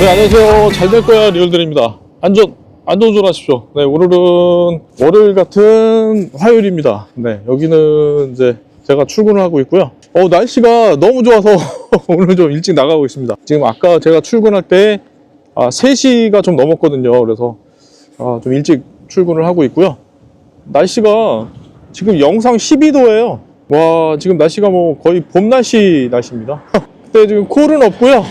네, 안녕하세요. 잘 될 거야 리얼들입니다. 안전, 안전운전하십시오. 네, 오늘은 월요일 같은 화요일입니다. 네, 여기는 이제 제가 출근을 하고 있고요. 어, 날씨가 너무 좋아서 오늘 좀 일찍 나가고 있습니다. 지금 아까 제가 출근할 때 아, 3시가 좀 넘었거든요. 그래서 아, 좀 일찍 출근을 하고 있고요. 날씨가 지금 영상 12도예요. 와, 지금 날씨가 뭐 거의 봄 날씨 날씨입니다. 그때 지금 콜은 없고요.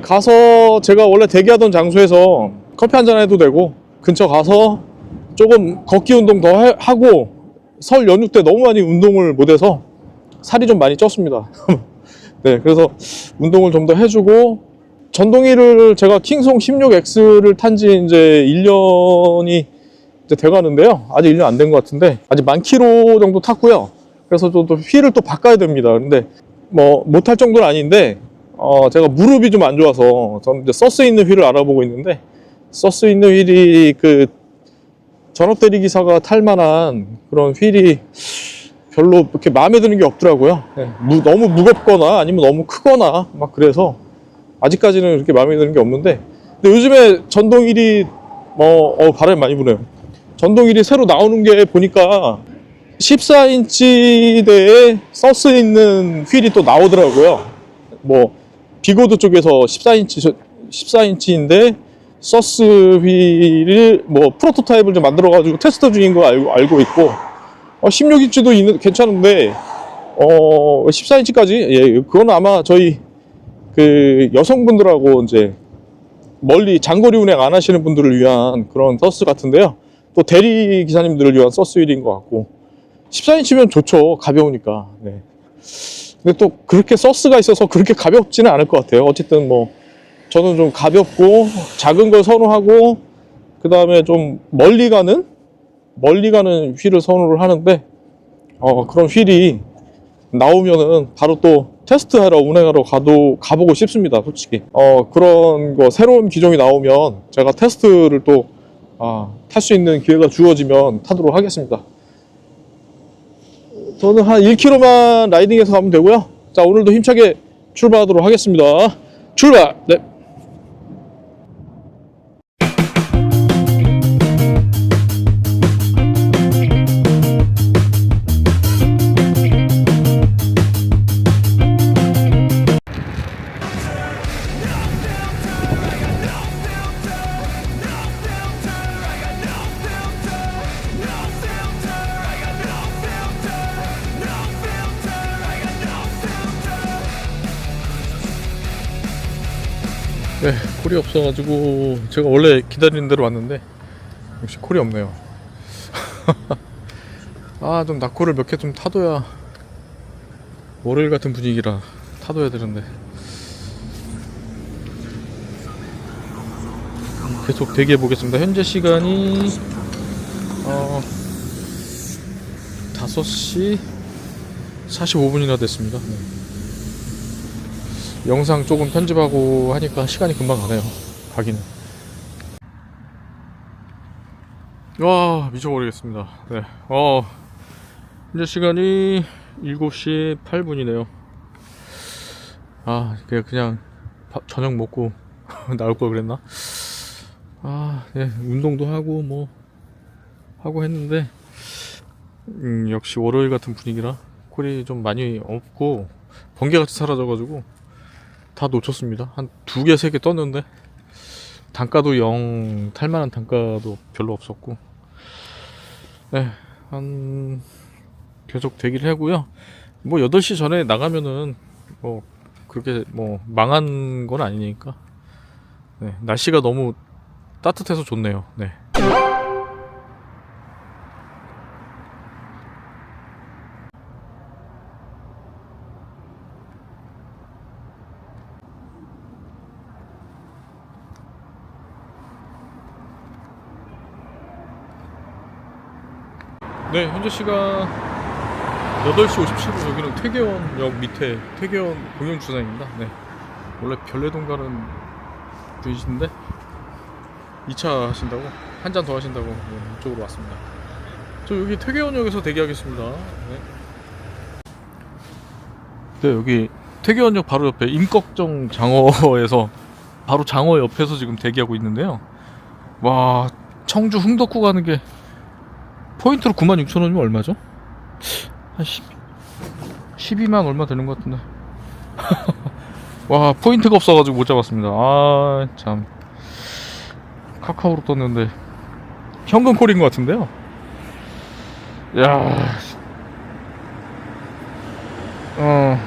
가서 제가 원래 대기하던 장소에서 커피 한 잔 해도 되고 근처 가서 조금 걷기 운동 더 해- 하고 설 연휴 때 너무 많이 운동을 못해서 살이 좀 많이 쪘습니다. 네, 그래서 운동을 좀 더 해주고 전동이를 제가 킹송 16X를 탄 지 이제 1년이 이제 돼가는데요. 아직 1년 안 된 것 같은데 아직 만 킬로 정도 탔고요. 그래서 또, 또 휠을 또 바꿔야 됩니다. 근데 뭐 못할 정도는 아닌데 어, 제가 무릎이 좀 안 좋아서 저는 이제 서스 있는 휠을 알아보고 있는데 서스 있는 휠이 그 전업 대리 기사가 탈 만한 그런 휠이 별로 그렇게 마음에 드는 게 없더라고요. 네, 무- 너무 무겁거나 아니면 너무 크거나 막 그래서 아직까지는 그렇게 마음에 드는 게 없는데 근데 요즘에 전동 휠이 뭐 어, 바람이 많이 부네요. 전동 휠이 새로 나오는 게 보니까 14인치대에 서스 있는 휠이 또 나오더라고요. 뭐 비고드 쪽에서 14인치 14인치인데 서스 휠을 뭐 프로토타입을 좀 만들어 가지고 테스트 중인 거 알고 알고 있고 어, 16인치도 있는 괜찮은데 어 14인치까지 예 그건 아마 저희 그 여성분들하고 이제 멀리 장거리 운행 안 하시는 분들을 위한 그런 서스 같은데요. 또 대리 기사님들을 위한 서스 휠인 것 같고 14인치면 좋죠. 가벼우니까. 네. 근데 또 그렇게 서스가 있어서 그렇게 가볍지는 않을 것 같아요. 어쨌든 뭐 저는 좀 가볍고 작은 걸 선호하고 그 다음에 좀 멀리 가는 멀리 가는 휠을 선호를 하는데 어, 그런 휠이 나오면은 바로 또 테스트하러 운행하러 가도 가보고 싶습니다. 솔직히 어, 그런 거 새로운 기종이 나오면 제가 테스트를 또 탈수 있는 기회가 주어지면 타도록 하겠습니다. 저는 한 1km만 라이딩해서 가면 되고요. 자, 오늘도 힘차게 출발하도록 하겠습니다. 출발! 네. 네, 콜이 없어가지고 제가 원래 기다리는 대로 왔는데 역시 콜이 없네요. 아, 좀 낙코를 몇 개 좀 타둬야 월요일 같은 분위기라 타둬야 되는데 계속 대기해 보겠습니다. 현재 시간이 어 5시 45분이나 됐습니다. 네. 영상 조금 편집하고 하니까 시간이 금방 가네요. 가기는. 와 미쳐버리겠습니다. 네. 어 현재 시간이 7시 8분이네요. 아 그냥 그냥 밥- 저녁 먹고 나올 걸 그랬나? 아 네. 운동도 하고 뭐 하고 했는데 음, 역시 월요일 같은 분위기라 콜이 좀 많이 없고 번개같이 사라져가지고 다 놓쳤습니다. 한 두 개, 세 개 떴는데 단가도 영 탈만한 단가도 별로 없었고 네, 한 계속 대기를 하고요. 뭐 8시 전에 나가면은 뭐 그렇게 뭐 망한 건 아니니까 네, 날씨가 너무 따뜻해서 좋네요. 네. 네, 현재 시간 8시 57분 여기는 퇴계원역 밑에 퇴계원 공영주차장입니다. 네. 원래 별내동 가는 분이신데 2차 하신다고 한 잔 더 하신다고 네, 이쪽으로 왔습니다. 저 여기 퇴계원역에서 대기하겠습니다. 네. 네, 여기 퇴계원역 바로 옆에 임꺽정 장어에서 바로 장어 옆에서 지금 대기하고 있는데요. 와 청주 흥덕구 가는 게 포인트로 96,000원이면 얼마죠? 한 10, 12만 얼마 되는 것 같은데. 와 포인트가 없어가지고 못 잡았습니다. 아 참. 카카오로 떴는데 현금 콜인 것 같은데요. 야. 어.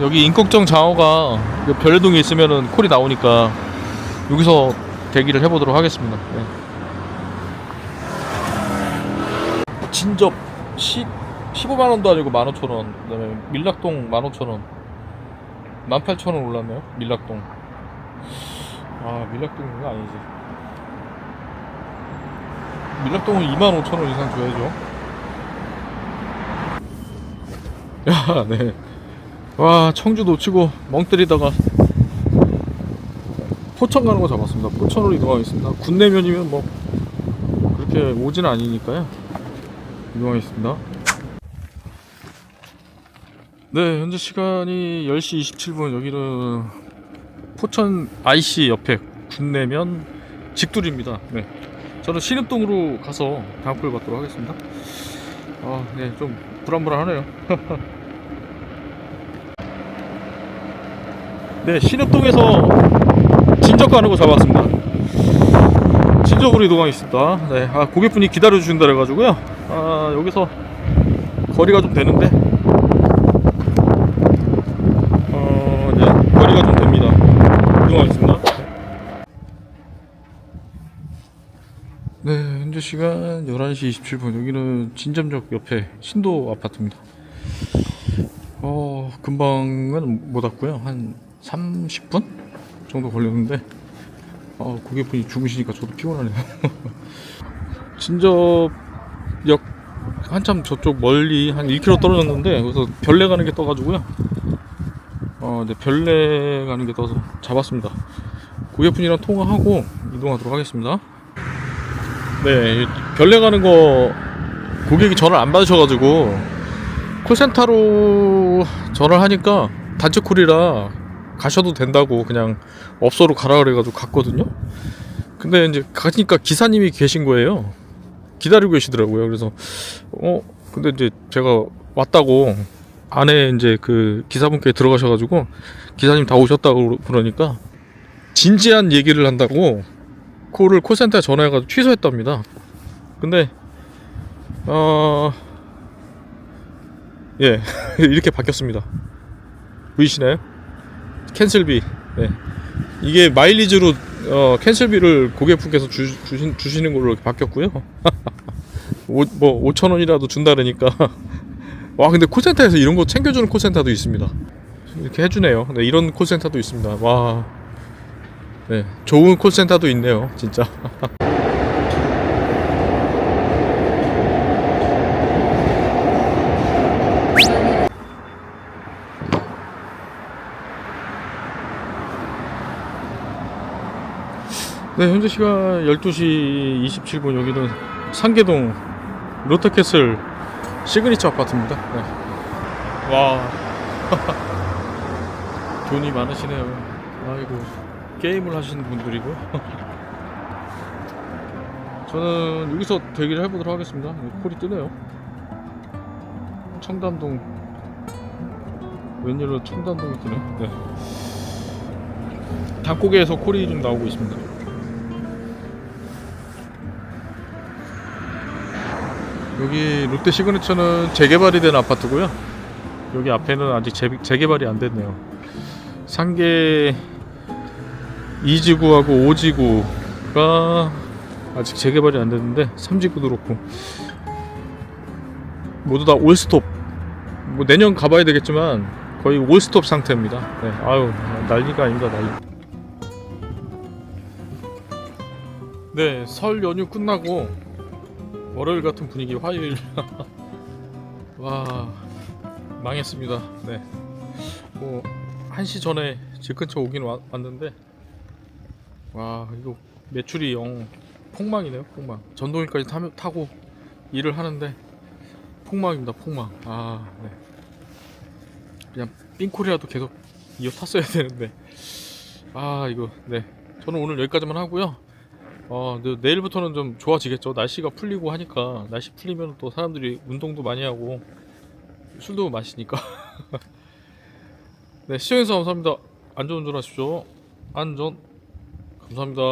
여기 인걱정 장어가 그 별내동에 있으면은 콜이 나오니까 여기서 대기를 해보도록 하겠습니다. 네. 진접 10, 15만 원도 아니고 15,000원. 그다음에 밀락동 15,000원. 18,000원 올랐네요. 밀락동. 아, 밀락동은 아니지. 밀락동은 25,000원 이상 줘야죠. 야, 네. 와, 청주 놓치고 멍 때리다가 포천 가는 거 잡았습니다. 포천으로 이동하겠습니다. 군내면이면 뭐 그렇게 오진 아니니까요. 이동하겠습니다. 네, 현재 시간이 10시 27분. 여기는 포천 IC 옆에 군내면 직둘입니다. 네. 저는 신읍동으로 가서 다음골 받도록 하겠습니다. 아, 네, 좀 불안불안하네요. 네, 신읍동에서 진적 가는 거 잡았습니다. 진적으로 이동하겠습니다. 네, 아, 고객분이 기다려 주신다 그래가지고요. 아, 여기서 거리가 좀 되는데, 어, 네, 거리가 좀 됩니다. 이동하겠습니다. 네, 현재 시간 11시 27분. 여기는 진점역 옆에 신도 아파트입니다. 어, 금방은 못 왔고요. 한 30분 정도 걸렸는데, 어, 고객분이 주무시니까 저도 피곤하네요. 진접역 한참 저쪽 멀리 한 1km 떨어졌는데, 그래서 별내 가는 게 떠가지고요. 어, 이제 별내 가는 게 떠서 잡았습니다. 고객분이랑 통화하고 이동하도록 하겠습니다. 네, 이 별내 가는 거 고객이 전화를 안 받으셔가지고 콜센터로 전화를 하니까 단체 콜이라 가셔도 된다고 그냥 업소로 가라 그래가지고 갔거든요. 근데 이제 가니까 기사님이 계신 거예요. 기다리고 계시더라고요. 그래서 어 근데 이제 제가 왔다고 안에 이제 그 기사분께 들어가셔가지고 기사님 다 오셨다고 그러니까 진지한 얘기를 한다고 콜을 콜센터에 전화해가지고 취소했답니다. 근데 어 예, 이렇게 바뀌었습니다. 보이시나요? 캔슬비. 네. 이게 마일리지로 어, 캔슬비를 고객분께서 주, 주신, 주시는 걸로 이렇게 바뀌었고요. 오, 뭐 5천 원이라도 준다 그러니까 와 근데 콜센터에서 이런 거 챙겨주는 콜센터도 있습니다. 이렇게 해주네요. 네, 이런 콜센터도 있습니다. 와, 네, 좋은 콜센터도 있네요, 진짜. 네, 현재 시간 12시 27분 여기는 상계동 롯데캐슬 시그니처 아파트입니다. 네. 와, 돈이 많으시네요. 아이고, 게임을 하시는 분들이고요. 저는 여기서 대기를 해보도록 하겠습니다. 콜이 뜨네요. 청담동 웬일로 청담동이 뜨네. 네. 닭고개에서 콜이 좀 나오고 있습니다. 여기 롯데 시그니처는 재개발이 된 아파트고요. 여기 앞에는 아직 재, 재개발이 안 됐네요. 상계 2지구하고 5지구가 아직 재개발이 안 됐는데 3지구도 그렇고 모두 다 올스톱. 뭐 내년 가봐야 되겠지만 거의 올스톱 상태입니다. 네, 아유 난리가 아닙니다 난리. 네, 설 연휴 끝나고 월요일 같은 분위기 화요일. 와 망했습니다. 네뭐 1시 전에 집 근처 오긴 와- 왔는데 와 이거 매출이 영 폭망이네요 폭망. 전동일까지 타, 타고 일을 하는데 폭망입니다 폭망. 아네. 그냥 삥콜이라도 계속 이어 탔어야 되는데. 아 이거 네. 저는 오늘 여기까지만 하고요 어 네, 내일부터는 좀 좋아지겠죠. 날씨가 풀리고 하니까. 날씨 풀리면 또 사람들이 운동도 많이 하고 술도 마시니까. 네 시청해주셔서 감사합니다. 안전 운전 하십시오. 안전. 감사합니다